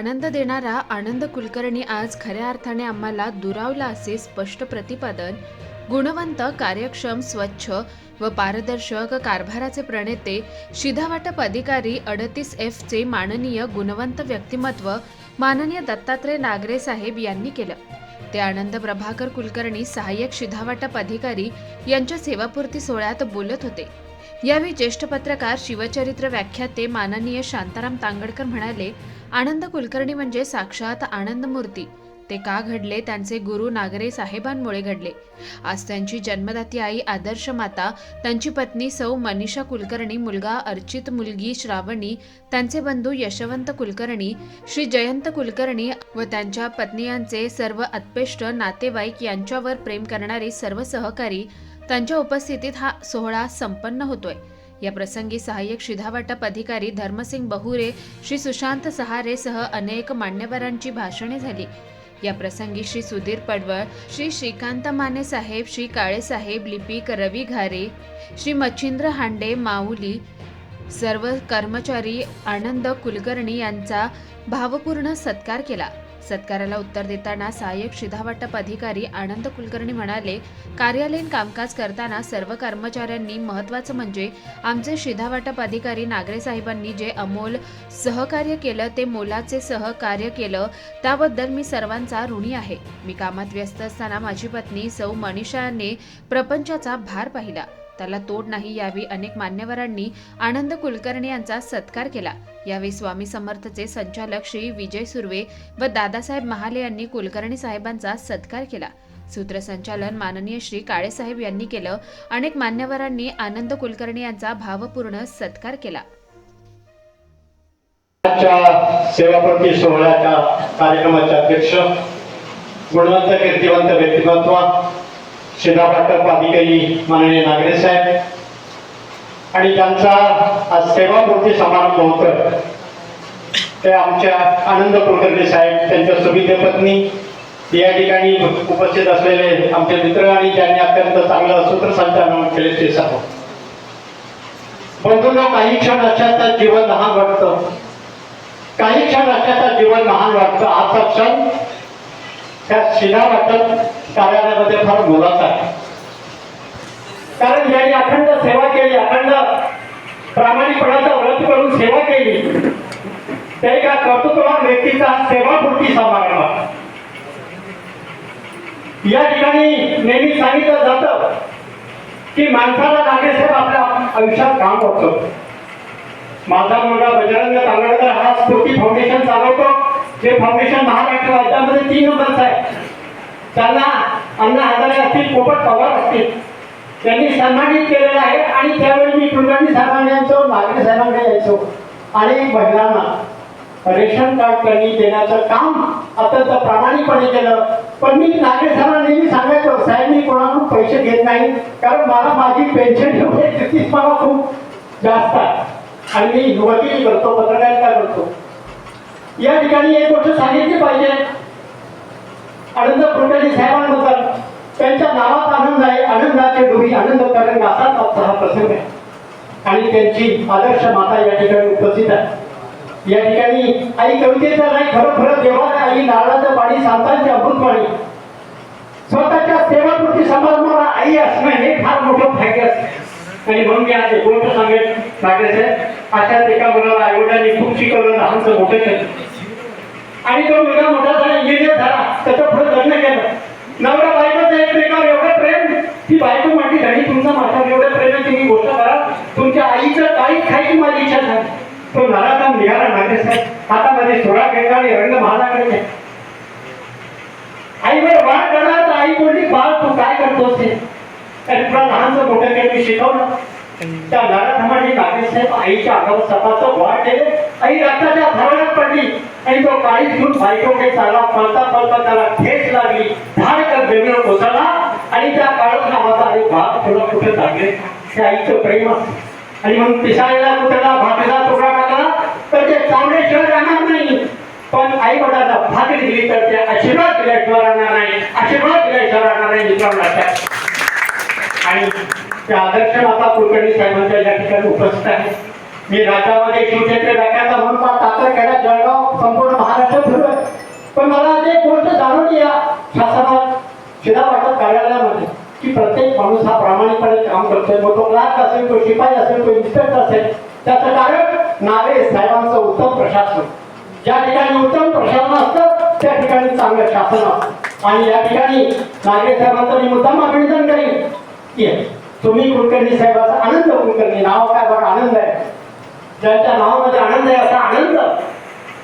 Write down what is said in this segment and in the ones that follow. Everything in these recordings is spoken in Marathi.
आनंद देणारा आनंद कुलकर्णी आज खऱ्या अर्थाने आम्हाला दुरावला असे स्पष्ट प्रतिपादन गुणवंत कार्यक्षम स्वच्छ व पारदर्शक कारभाराचे प्रणेते शिधावाटप अधिकारी अडतीस एफचे माननीय गुणवंत व्यक्तिमत्व माननीय दत्तात्रय नागरे साहेब यांनी केलं. ते आनंद प्रभाकर कुलकर्णी सहाय्यक शिधावाटप अधिकारी यांच्या सेवापूर्ती सोहळ्यात बोलत होते. यावेळी ज्येष्ठ पत्रकार शिवचरित्र व्याख्याते माननीय शांताराम तांगडकर म्हणाले आनंद कुलकर्णी म्हणजे साक्षात आनंदमूर्ती ते का घडले? त्यांचे गुरु नागरे साहेबांमुळे घडले. आज त्यांची जन्मदाती आई आदर्श माता त्यांची पत्नी सौ मनीषा कुलकर्णी मुलगा अर्चित मुलगी श्रावणी त्यांचे बंधू यशवंत कुलकर्णी श्री जयंत कुलकर्णी व त्यांच्या पत्नियांचे सर्व अत्पेष्ट नातेवाईक यांच्यावर प्रेम करणारे सर्व सहकारी त्यांच्या उपस्थितीत हा सोहळा संपन्न होतोय. या प्रसंगी सहाय्यक शिधावाटप अधिकारी धर्मसिंग बहुरे श्री सुशांत सहारे सह अनेक मान्यवरांची भाषणे झाली. या प्रसंगी श्री सुधीर पडवळ श्री श्रीकांत माने साहेब श्री काळे साहेब लिपिक रवी घारे श्री मच्छिंद्र हांडे माऊली सर्व कर्मचारी आनंद कुलकर्णी यांचा भावपूर्ण सत्कार केला. सत्काराला उत्तर देताना सहाय्यक शिधावाटप अधिकारी आनंद कुलकर्णी म्हणाले कार्यालयीन कामकाज करताना सर्व कर्मचाऱ्यांनी महत्त्वाचं म्हणजे आमचे शिधावाटप अधिकारी नागरे साहेबांनी जे अमोल सहकार्य केलं ते मोलाचे सहकार्य केलं त्याबद्दल मी सर्वांचा ऋणी आहे. मी कामात व्यस्त असताना माझी पत्नी सौ मनीषाने प्रपंचाचा भार पाहिला. त्याला तोड नाही यावी अनेक मान्यवरांनी आनंद कुलकर्णी यांचा सत्कार केला. यावेळी स्वामी समर्थचे संचालक श्री विजय सुर्वे व दादासाहेब महाले यांनी कुलकर्णी साहेबांचा सत्कार केला. सूत्रसंचालन माननीय श्री काळेसाहेब यांनी केलं. अनेक मान्यवरांनी आनंद कुलकर्णी यांचा भावपूर्ण सत्कार केला. सेवाप्रती सोहळ्याच्या कार्यक्रमाचे अध्यक्ष गुणवंत कीर्तिवंत व्यक्तिमत्व शिधा वाटप अधिकारी माननीय नागरे साहेब आणि त्यांचा आज सेवापूर्ती समारंभ होत ते आमच्या आनंद कुलकर्णी साहेब त्यांच्या सुविधे पत्नी या ठिकाणी उपस्थित असलेले आमचे मित्र आणि ज्यांनी अत्यंत चांगलं सूत्रसंचालन केले ते सर्व. बंधूंना काही क्षण अशाचा जीवन लहान वाटतं. काही क्षण अशाचा जीवन लहान वाटतं. आजचा क्षण त्या शिला वाटत कार्यालयामध्ये फार मोलाचा आहे. कारण ज्यांनी अखंड प्रामाणिकपणाचा व्रत करून सेवा केली. त्या एका कर्तृत्ववान व्यक्तीचा सेवापूर्ती समारंभ. या ठिकाणी नेहमी सांगितलं जातं की माणसाला नागेसाहेब आपल्या आयुष्यात काम करतो माझा मुलगा बजरंग तांगडकर हा स्फूर्ती फाउंडेशन चालवतो. जे फाउंडेशन महाराष्ट्र राज्यामध्ये तीन नंबरचं आहे. त्यांना अण्णा हजारे असतील पोपट पवार असतील. त्यांनी सन्मानित केलेलं आहे आणि त्यावेळी मी कुलकर्णी साहेबांना यायचो नागरे साहेबांकडे यायचो आणि महिलांना रेशन कार्ड त्यांनी देण्याचं काम अत्यंत प्रामाणिकपणे केलं. पण मी नागरे साहेबांना नेहमी सांगायचो साहेब मी कोणाकडून पैसे घेत नाही कारण मला माझी पेन्शन ठेवणे तीच मला खूप जास्त आहे. आणि मी युवती करतो पत्रकारिता करतो. या ठिकाणी एक गोष्ट सांगितली पाहिजे. अनंत कुलकर्णी साहेबांबद्दल. त्यांच्या नावात आनंद आहे. आनंदाचे डोळी आनंद करेल असाच आजचा हा प्रसंग आहे. आणि त्यांची आदर्श माता या ठिकाणी उपस्थित आहे. या ठिकाणी आई कवितेचं नाही खरोखर देवा आई नारळाचं पाणी सांतांचे अमृतवाणी स्वतःच्या सेवापूर्ती समारंभाला आई असणं हे फार मोठं भाग्य असतं. आणि म्हणून मी आज एक गोष्ट सांगेन नागरे अशाच एका मुलाला आईवडिलांनी खूप शिकवलं लहानचं मोठं केलं. आणि तो मुलगा मोठा झाला इंजिनियर झाला त्याचं पुढे लग्न केलं. नवरा बायकोचं एकमेकावर एवढं प्रेम की बायको म्हटली धनी तुमचा माझ्यावर एवढं प्रेम आहे तुम्ही गोष्ट करा. तुमच्या आईचं काही खायची माझी इच्छा झाली. तो नराधाम निघाला नागरे साहेब माझे सोळा घेतला आणि रंग महालाकडे गेला. आईवर वाट करणार तर आई बोलली बाळ तू काय करतोस ते? आणि तुला लहानचं मोठं काही मी शिकवलं. त्या नराधमाने नागेसाहेब आईच्या अंगावर सपाचं वाट केले आई रक्ताच्या भरवण्यात पडली आणि तो काळी घेऊन बायकोकडे चालला पळता पळता त्याला ठेच लागली. धाड कर जमिनीवर कोसळला आणि त्या काळोख नावाचा आणि भाग थोडं कुठे लागले ते आईचं प्रेम आणि म्हणून पिसाळेला कुठेला भाकरीला तुकडा टाकला तर ते चांगले चावल्याशिवाय राहणार नाही. पण आई वडिलांना भाकरी दिली तर ते आशीर्वाद दिल्याशिवाय राहणार नाही. आशीर्वाद दिल्याशिवाय राहणार नाही मित्रांनो आणि त्या आदर्श माता कुलकर्णी साहेबांच्या या ठिकाणी उपस्थित आहे मी राज्यामध्ये शिवक्षेत्र व्याख्याचा म्हणून तातरखेडा जळगाव संपूर्ण महाराष्ट्र फिरलोय. पण मला जे गोष्ट जाणून या शासनात शिधा वाटप कार्यालयामध्ये की प्रत्येक माणूस हा प्रामाणिकपणे काम करतोय. मग तो क्लार्क असेल तो शिपाई असेल तो इन्स्पेक्टर असेल त्याचं कारण नारे साहेबांचं उत्तम प्रशासन. ज्या ठिकाणी उत्तम प्रशासन असतं त्या ठिकाणी चांगलं शासन असतं. आणि या ठिकाणी नागरे साहेबांचं मी मुद्दाम अभिनंदन करेन. की तुम्ही कुलकर्णी साहेबाचा आनंद कुलकर्णी नाव काय बघा आनंद आहे. ज्यांच्या नावामध्ये आनंद आहे असा आनंद.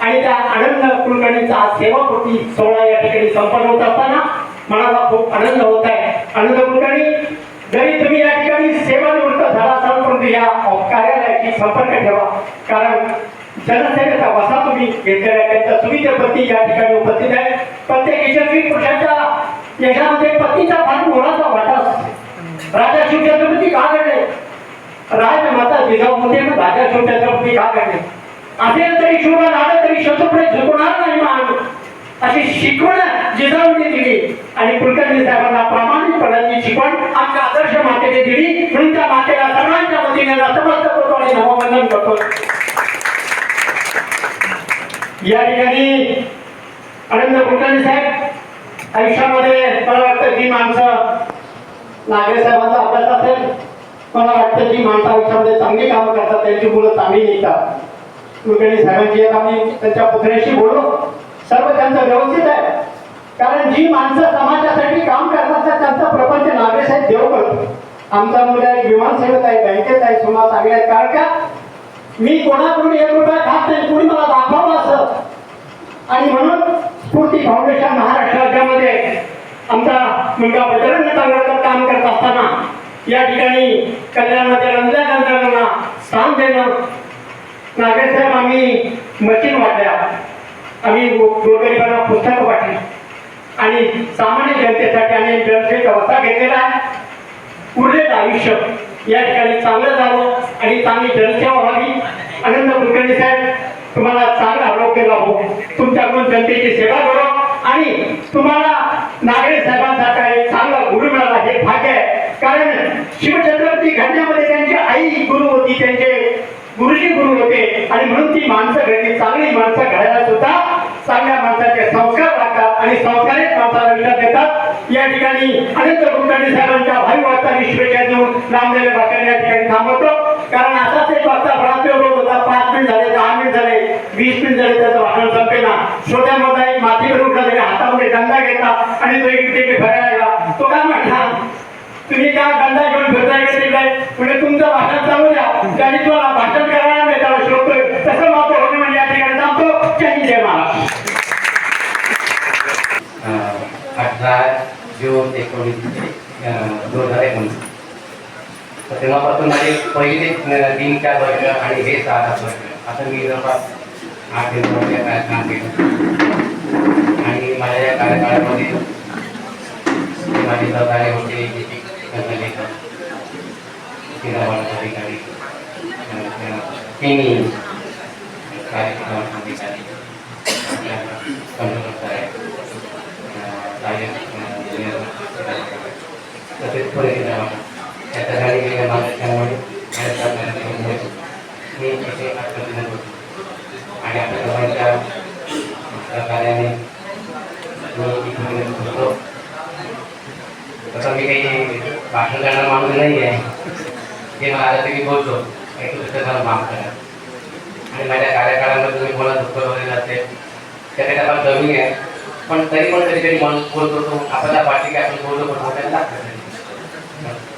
आणि त्या आनंद कुलकर्णीचा आज सेवापूर्ती सोहळा या ठिकाणी संपन्न होत असताना मनाला खूप आनंद होत आहे. आनंद कुलकर्णी जरी तुम्ही या ठिकाणी सेवानिवृत्त झाला असाल परंतु या कार्यालयाशी संपर्क ठेवा. कारण जनसेनेचा वसा तुम्ही घेतलेला आहे. त्यांच्या सुविधेप्रती या ठिकाणी उपस्थित आहे. प्रत्येक यशस्वी पुरुषाच्या यशामध्ये पतीचा फार मोलाचा वाटा असतो. राजा शिवछत्रपती का घडले? राजमाता जिजाऊमध्ये मग राजा शिवछत्रपती का घडले असेल तरी शुभ झालं तरी शत्रुपुढे झुकणार नाही मान अशी शिकवण जिजाऊने दिली. आणि कुलकर्णी साहेबांना प्रामाणिकपणाची शिकवण आमच्या आदर्श मातेने दिली. म्हणून त्या मातेला सर्वांच्या वतीने नतमस्तक होतो आणि नववंदन करतो. या ठिकाणी अनंत कुलकर्णी साहेब आयुष्यामध्ये मला वाटतं की माणसं नागरे साहेबांचा अभ्यास असेल मला वाटतं जी माणसं आयुष्यामध्ये चांगली कामं करतात त्यांची मुलं चांगली निघतात. कुलकर्णी साहेबांची आम्ही त्यांच्या पुतण्याशी बोललो. सर्व त्यांचं व्यवस्थित आहे. कारण जी माणसं समाजासाठी काम करतात त्यांचा प्रपंच नागरे आहेत देव करतो आमचा मुलगा एक विमान सेवेत आहे बँकेत आहे समाज चांगले आहेत. कारण का? मी कोणाकडून एक रुपया खात नाही कोणी मला दाखवलं असं? आणि म्हणून स्फूर्ती फाउंडेशन महाराष्ट्र राज्यामध्ये आमचा मुलगा बजरंग चांगल्याचं काम करत असताना या ठिकाणी कल्याणमध्ये रंजल्या गंधर्वांना स्थान देणं. नागेसाहेब आम्ही मशीन वाटल्या. आम्ही गो- गोरगरिबांना पुस्तकं वाटली. आणि सामान्य जनतेसाठी आम्ही व्यवसाय व्यवस्था घेतलेला आहे. उरलेलं आयुष्य या ठिकाणी चांगलं जावं आणि चांगली जनसेवा व्हावी. आनंद कुलकर्णी साहेब तुम्हाला चांगलं आरोग्य लाभो. तुमच्याकडून जनतेची सेवा करो. आणि तुम्हाला नागरे साहेबांसारखा एक चांगला गुरु मिळाला हे भाग्य आहे. कारण शिवछत्रपती घडण्यामध्ये त्यांची आई गुरु होती त्यांचे गुरुजी गुरु होते. आणि म्हणून ती माणसं घडली. चांगली माणसं घडायला सुद्धा चांगल्या माणसाचे संस्कार लागतात आणि संस्कारित माणसाला विचार देतात. या ठिकाणी अनंत कुलकर्णी साहेबांच्या भाई वार्ता विश्वेच्या देऊन लांबलेल्या भाषण या ठिकाणी थांबवतो. कारण असाच एक वार्ता बराच वेळ होत. होता पाच मिनिट झाले दहा मिनिट झाले वीस मिनिट झाले त्याचं भाषण संपेना. श्रोत्यामध्ये एक मातीवर उठला तरी हातामध्ये दंडा घेतला आणि तो एक तिकडे फिरायला तो काय म्हटला? तुम्ही काय गंडा घेऊन फिरताय का तिकडे म्हणजे तुमचं भाषण चालू द्या. त्यांनी तुम्हाला भाषण करायला नाही त्याला श्रोतोय तसं माझं होणे म्हणजे या ठिकाणी सांगतो. जय जय महाराज अठरा जून एकोणीसशे दोन हजार एकोणीस. तेव्हापासून माझे पहिले तीन चार वर्ष आणि हे सहा सात वर्ष. आता मी जवळपास आठ ते नऊ वर्ष काय काम केलं आणि माझ्या या कार्यकाळामध्ये माझे सहकार्य होते जे क्रीडावाला अधिकारी अं, तिन्ही कार्यक्रम अधिकारी कंट्रोल आहे तसेच पुढे त्या ठिकाणी गेल्या मागच्यामुळे आणि त्यामुळे मी तिथे आत्मचिंतन होतो आणि आपल्या सर्वांच्या सहकार्याने मी इथून होतो तसं मी काही भाषण करणारा माणूस नाही आहे जे मला आलं ते मी बोलतो एक मला माफ करा. आणि माझ्या कार्यकाळामध्ये तुम्ही मला दुःख वगैरे जाते त्याच्यात आपण कमी आहे. पण तरी पण तरी तरी मन बोलतो तो आपण त्या पाठी की आपण बोललो पण आपल्याला लागतं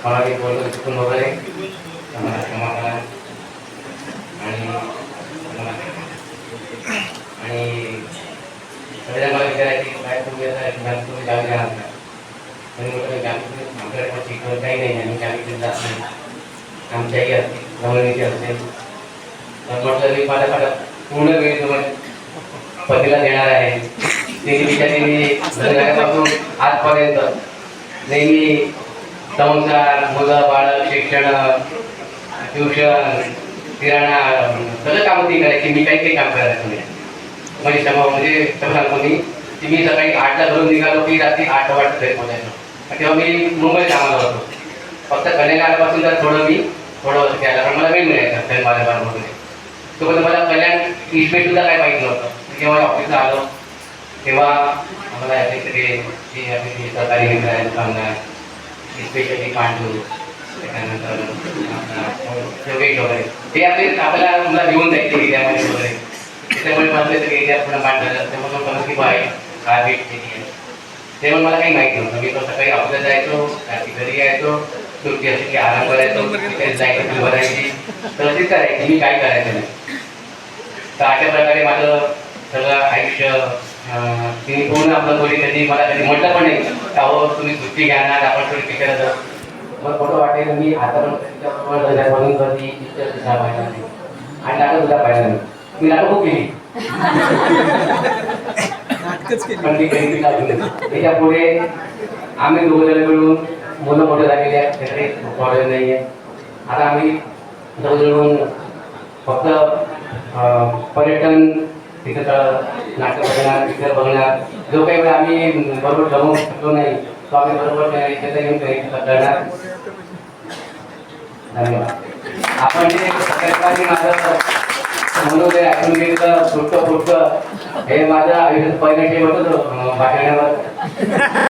मला मी बोललो चुकून वगैरे. मला क्षमा करा. आणि आणि सगळ्या मला विचारायची काय तुम्ही आता ज्ञान तुम्ही गावी जाणार का? म्हटलं मी गावी आमच्याकडे पण शिकवत काही नाही. आम्ही गावी जात नाही. आमच्या या जमिनीची असते तर म्हटलं मी माझ्या माझ्या पूर्ण वेळ तुम्हाला पतीला देणार आहे. ते मी घरापासून आजपर्यंत नेहमी संसार मुलं बाळ शिक्षण ट्युशन किराणा सगळं काम ती करायची मी काही काही काम करायचं नाही. म्हणजे क्षमा म्हणजे समजा सांगतो मी की मी सकाळी आठला घरून निघालो की रात्री आठ वाजता पोहोचायचो. तेव्हा मी मुंबईत कामाला होतो. फक्त कन्याला तर थोडं मी थोडं वर्ष केलं पण मला वेळ मिळायचा माझ्या बाळामध्ये तोपर्यंत मला कल्याण इस्पेट सुद्धा काय माहीत नव्हतं. जेव्हा ऑफिसला आलो तेव्हा आम्हाला याचे सगळे जे आपले सरकारी मित्र आहेत दुकानदार स्पेशली पांडू त्याच्यानंतर वेट वगैरे ते आपले आपल्याला मला घेऊन जायचे एरियामध्ये वगैरे. त्याच्यामुळे मला ते एरिया पूर्ण मांडलं त्यामुळे मला किंवा आहे. काय भेट केली आहे तेव्हा मला काही माहिती नव्हतं. मी तो सकाळी ऑफिसला जायचो रात्री घरी यायचो. सुट्टी असली की आराम करायचो फी भरायची तशीच करायची मी काय करायचं नाही. तर अशा प्रकारे माझं सगळं आयुष्य तिने पूर्ण आपलं कोणी कधी मला कधी म्हटलं पण नाही. का हो तुम्ही सुट्टी घ्या ना आपण थोडी पिक्चर मग फोटो वाटेल मी आता पण म्हणून कधी पिक्चर सुद्धा पाहिला नाही. आणि नाटक सुद्धा पाहिलं नाही. मी नाटक खूप केली. पण ती कधी. त्याच्या पुढे आम्ही दोघं जण मिळून मुलं मोठे झालेले आहेत त्याकडे प्रॉब्लेम नाही आहे आता आम्ही जवळजवळ फक्त पर्यटन तिथं नाटक बघणार पिक्चर बघणार. जो काही वेळ आम्ही बरोबर जमवू शकलो नाही तो आम्ही बरोबर त्याचा येऊन करणार. धन्यवाद. आपण जे सरकारने माझं मनोदय ऐकून घेतलं पुढचं पुढचं हे माझं आयुष्यात पहिल्या शेवट होतो भाषणावर